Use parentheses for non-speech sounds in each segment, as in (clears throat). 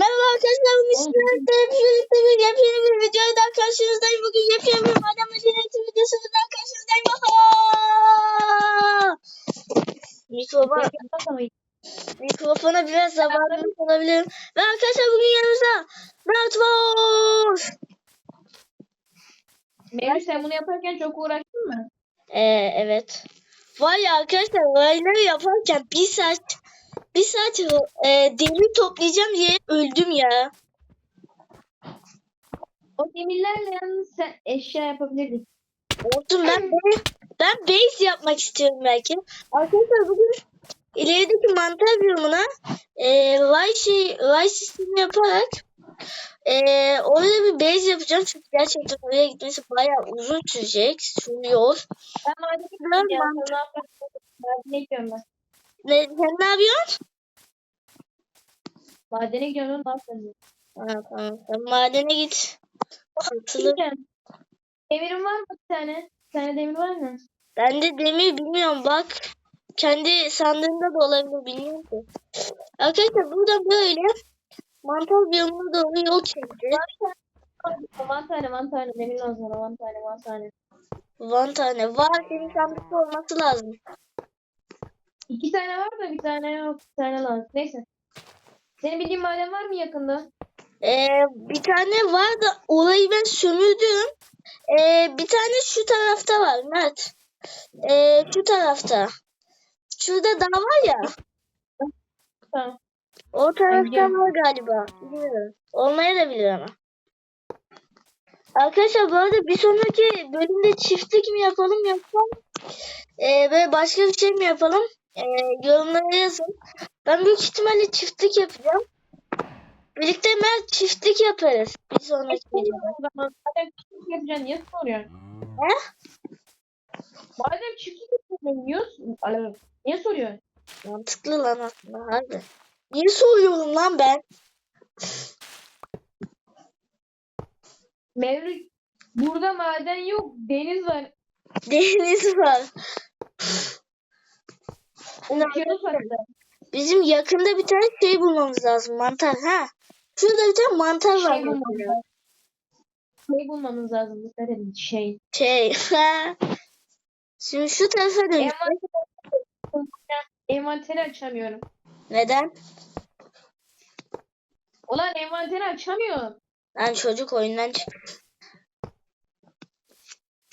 Merhaba arkadaşlar, bugün sizlerle birlikte bir yepyeni bir videodan karşınızdayım. Bugün yepyeni bir madem medeniyeti videosundan karşınızdayım. Mikrofon, mikrofona biraz zamanımız olabilir. Ve arkadaşlar bugün yanımızda Mert var. Mevlüt sen bunu yaparken çok uğraştın mı? Ee, evet. Var ya arkadaşlar olayları yaparken bir saat bir saat e, demir toplayacağım diye öldüm ya. O demirlerle yalnız sen eşya yapabilirdik. Olsun ben (clears throat) ben base yapmak istiyorum belki. Arkadaşlar bugün ilerideki mantar bölümüne e, ray şey ray sistemi yaparak e, orada bir base yapacağım çünkü gerçekten oraya gitmesi bayağı uzun sürecek. Sürüyor. Ben madene gidiyorum? Madene gidiyorum ben. Ne, sen ne yapıyorsun? Madene gidiyorum ne yapayım? Ha, tamam. Sen madene git. Diyeceğim. Demirin var mı bir tane? Bir tane demir var mı? Bende demir bilmiyorum bak. Kendi sandığında da olabilir bilmiyorum ki. Arkadaşlar burada böyle mantar biyomuna doğru yol çekti. One tane, one tane demir lazım. One tane, one tane. One tane var senin sandıkta olması lazım. İki tane var da bir tane yok. Bir tane lazım. Neyse. Senin bildiğin maden var mı yakında? Ee, bir tane var da orayı ben sömürdüm. Ee, bir tane şu tarafta var Mert. Ee, şu tarafta. Şurada dağ var ya. Tamam. O tarafta var galiba. Bilmiyorum. Olmaya da bilir ama. Arkadaşlar bu arada bir sonraki bölümde çiftlik mi yapalım yoksa e, böyle başka bir şey mi yapalım? E, yorumlara yazın. Ben büyük ihtimalle çiftlik yapacağım. Birlikte Mert çiftlik yaparız bir sonraki videoda. Madem çiftlik yapacaksın niye soruyorsun? He? Madem çiftlik yapacaksın niye, niye soruyorsun? Mantıklı lan aslında harbi. Niye soruyorum lan ben? Mevlüt burada maden yok deniz var. Deniz var. Var. Bizim yakında bir tane şey bulmamız lazım. Mantar ha. Şurada bir tane mantar var. Şey bulmamız mesela. lazım. Şey bulmamız lazım. Edin. Şey. Şey. ha. Şimdi şu tarafa dön. Envanteri, açamıyorum. Neden? Ulan envanteri açamıyorum. Lan çocuk oyundan çık.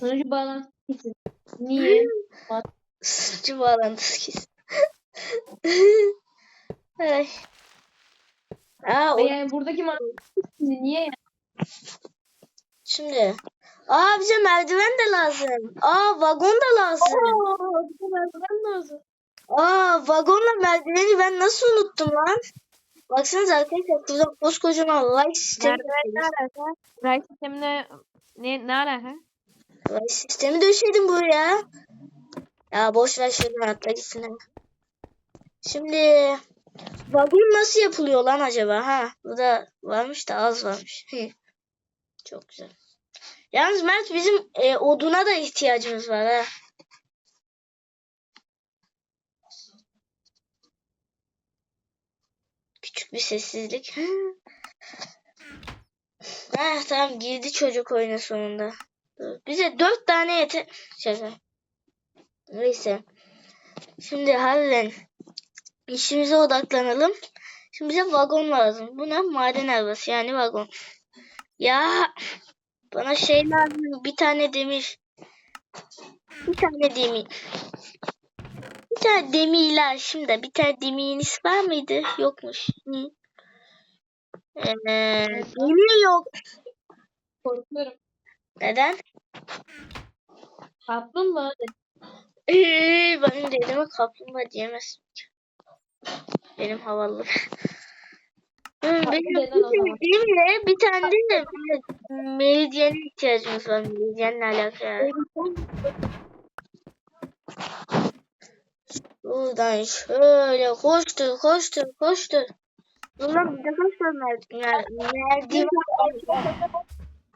Sonucu bağlantı kesin. Niye? (laughs) Suçu bağlantısı kesin. (laughs) Ay. Aa, o, yani buradaki kesin. Niye? yani? şimdi. Aa bize merdiven de lazım. Aa vagon da lazım. Aa, bize merdiven lazım. Aa vagonla merdiveni ben nasıl unuttum lan? Baksanıza arkadaşlar burada koskocaman light sistemi. alaka? Ray sistemine ne, ne alaka? Light sistemi döşedim buraya. Ya boş ver şuradan atla gitsin. Şimdi vagon nasıl yapılıyor lan acaba? Ha burada varmış da az varmış. Çok güzel. Yalnız Mert bizim e, oduna da ihtiyacımız var ha. Küçük bir sessizlik. Ha tamam girdi çocuk oyuna sonunda. Bize dört tane yeter. Şaka. Neyse. Şimdi harbiden işimize odaklanalım. Şimdi bize vagon lazım. Bu ne? Maden arabası yani vagon. Ya bana şey lazım. Bir tane demir. Bir tane demir. Bir tane demir lazım da. Bir tane demiriniz var mıydı? Yokmuş. Hı. Ee, demir yok. Korkuyorum. Neden? Kaplumbağa dedi. Ee, benim dediğime kaplumbağa diyemezsin. Benim havalı. (laughs) Benim bildiğimle bir tane de meridyene ihtiyacımız var. Meridyenle alakalı. Buradan şöyle koştur koştur koştur. Ulan bir de koştur merdiven.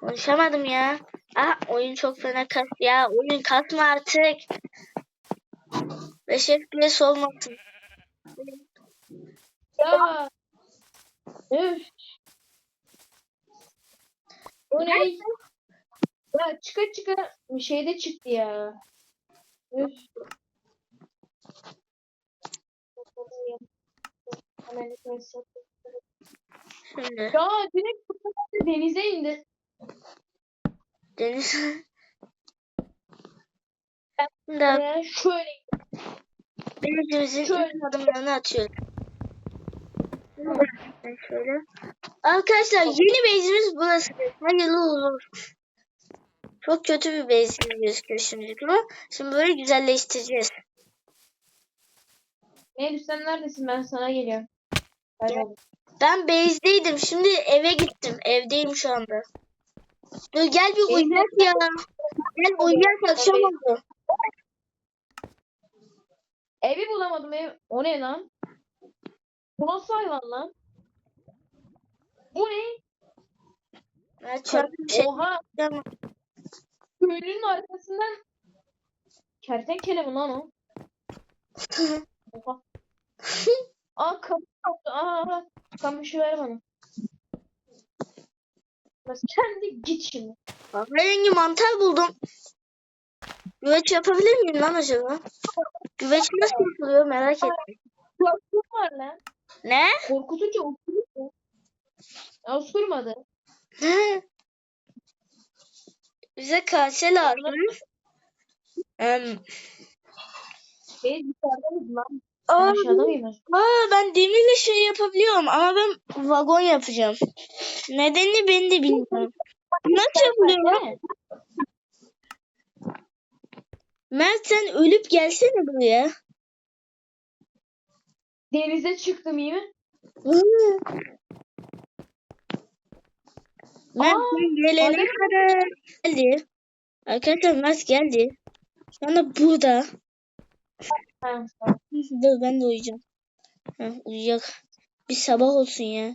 Konuşamadım ya. Ah oyun çok fena kas ya. Oyun kasma artık. 5 FPS olmasın. Ya. Üf. O ne? Ya çıka çıka bir şeyde çıktı ya. Üf. Şimdi Ya direkt bu de denize indi. deniz. Şimdi Ya şöyle denizimizin adımlarını atıyoruz. Şöyle. Arkadaşlar yeni base'imiz burası. Hayırlı olur. Çok kötü bir gibi gözüküyor şimdilik ama şimdi böyle güzelleştireceğiz. Neydi sen neredesin? Ben sana geliyorum. Kayboldum. Ben base'deydim. Şimdi eve gittim. Evdeyim şu anda. Dur gel bir uyuyak ya. Gel uyuyak akşam oldu. Evi bulamadım ev. O ne lan? Bu nasıl hayvan lan? Bu ne? Çöp bir şey Oha. Köylünün arkasından kertenkele mi lan o? Oha. (laughs) Aa kapı kapı. Aa kamışı ver bana. Bas kendi git şimdi. Kahverengi mantar buldum. Güveç yapabilir miyim lan acaba? Güveç nasıl yapılıyor merak ettim. Korkum var lan. Ne? Korkutunca osuruyor. Ya osurmadı. Bize kase lazım. Em, Beni lan? aa, Ben aşağıda mıyım? aa, ben demirle şey yapabiliyorum ama ben vagon yapacağım. Nedenini ben de bilmiyorum. Nasıl? Ne? Mert sen ölüp gelsene buraya. Denize çıktım iyi mi? Aa, sen gelene hadi. kadar geldi. Arkadaşlar Mert geldi. Şu anda burada. Ha, Dur ben de uyuyacağım. Ha, uyuyacak. Bir sabah olsun ya.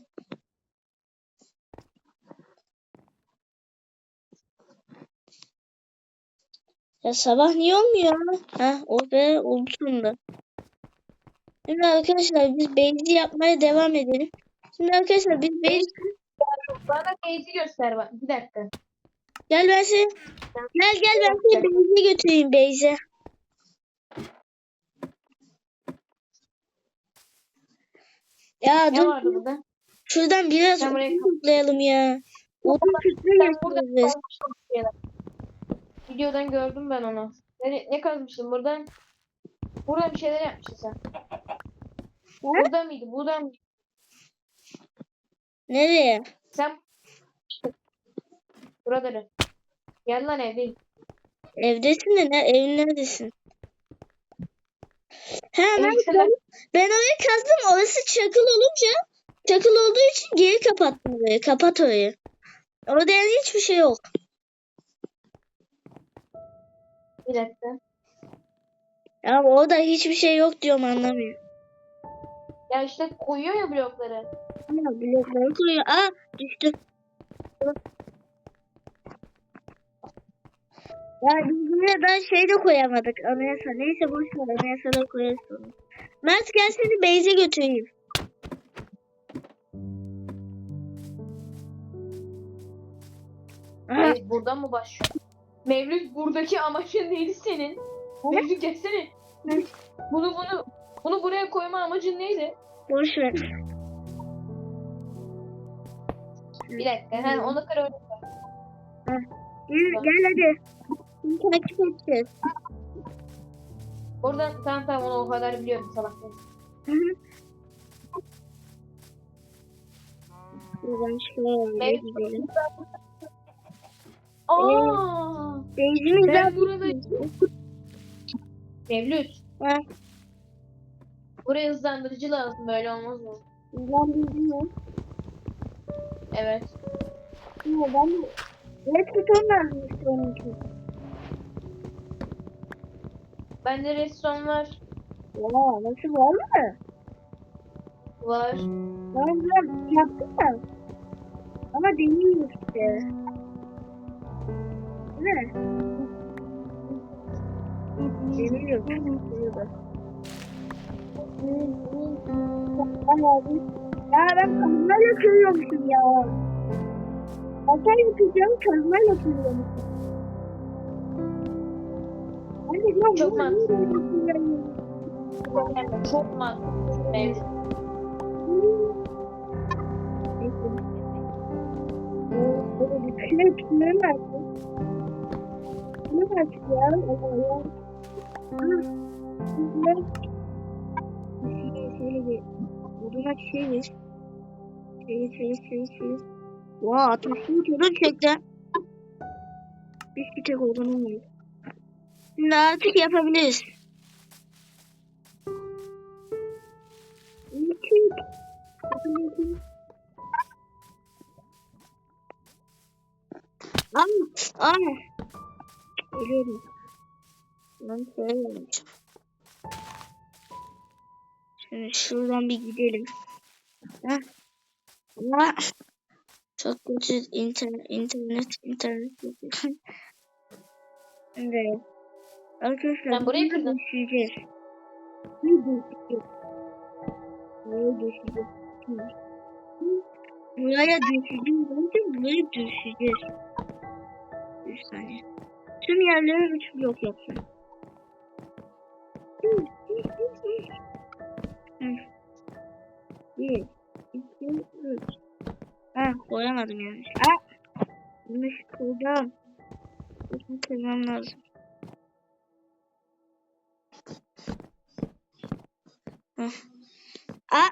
Ya sabah niye olmuyor? Ha, o be oldu sonunda. Şimdi arkadaşlar biz beyzi yapmaya devam edelim. Şimdi arkadaşlar biz beyzi Bana Beyzi göster bak. Bir dakika. gel ben seni gel gel ben seni beyze götüreyim beyze. Ya Ne dur vardı burada? şuradan biraz toplayalım ya. Odun şeyler. Videodan gördüm ben onu. Ne, ne kazmıştın buradan? Burada bir şeyler yapmışsın sen. Burada mıydı? Burada mıydı? Nereye? Sen Buraları. Gel lan evdeyim. Evdesin de ne? Evin neredesin? He ben, Elbiseler. ben orayı kazdım. Orası çakıl olunca çakıl olduğu için geri kapattım orayı. Kapat orayı. Orada yani hiçbir şey yok. Bir dakika. Ya orada hiçbir şey yok diyorum anlamıyor. Ya işte koyuyor ya blokları. Ama blokları koyuyor. Aa düştü. Ya biz buraya daha şey de koyamadık. Anayasa. Neyse boş ver. Anayasa da koyarız sonra. Mert gel seni Beyze götüreyim. Evet, buradan mı başlıyor? Mevlüt buradaki amacın neydi senin? Mevlüt gelsene. Bunu bunu bunu buraya koyma amacın neydi? boş ver. Bir dakika. Ha, kır öyle. Gel, gel hadi. Seni takip edeceğiz. Oradan tamam tamam onu o kadar biliyorum. Buradan şöyle Evet. gidelim. Aa! Beyzimiz Ben burada Mevlüt. Ha, Buraya hızlandırıcı lazım böyle olmaz mı? ben bilmiyorum. Evet. Ya ben de Redstone lazım işte onun için. Bende redstone var. Ya nasıl var mı? Var. Ben biraz yaptım da. Ama deneyim işte. Değil mi? Deniyorum. Ya ben kamera kırıyormuşum ya. Balta yapacağım, kazma yapıyorum. Anne Çok mantıklı. Çok mantıklı. Evet. Şöyle tünel artık. Tünel artık ya. Allah ya. Tünel. Şöyle bir oduna çevir. Çevir çevir çevir çevir. Vaa atasını odun çekti. Hiçbir tek odunum yok. Şimdi artık yapabiliriz. Çek. Aa, aa. Ölüyorum. Ben söyleyeyim. Şimdi şuradan bir gidelim. Heh. Ama çok kötü internet, internet, internet. (laughs) Şimdi arkadaşlar Ben burayı kırdım. düşeceğiz. Burayı düşeceğiz. Buraya düşeceğiz. Buraya düşeceğiz. Bence buraya düşeceğiz. Bir saniye. Tüm yerlere 3 blok yapsın. Bir, iki, üç. Ha koyamadım yanlış. Ha! Yanlış koydum. Bunu koymam lazım. Hah. Aa!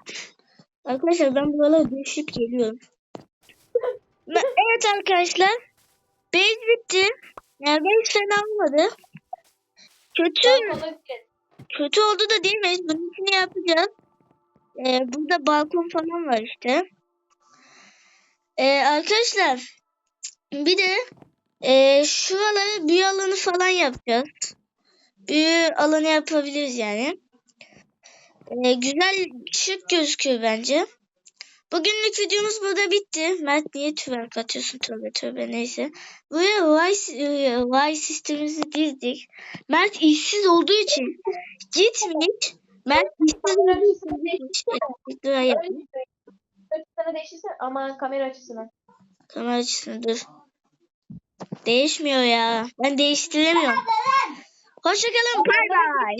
Arkadaşlar ben buralara düşüp geliyorum. Ve- Evet arkadaşlar. Base bitti. Yani base fena olmadı. Kötü. Kötü oldu da diyemeyiz. Bunun için yapacağız. Ee, burada balkon falan var işte. Ee, arkadaşlar bir de e, şuralara büyü alanı falan yapacağız. Büyü alanı yapabiliriz yani. Ee, güzel şık gözüküyor bence. Bugünlük videomuz burada bitti. Mert niye tüven atıyorsun tövbe tövbe neyse. Buraya Y, y sistemimizi girdik. Mert işsiz olduğu için gitmiş. Mert işsiz olduğu için. Açısını değiştirsene. Ama kamera açısını. Kamera açısını dur. Değişmiyor ya. Ben değiştiremiyorum. Hoşçakalın. Bay bay.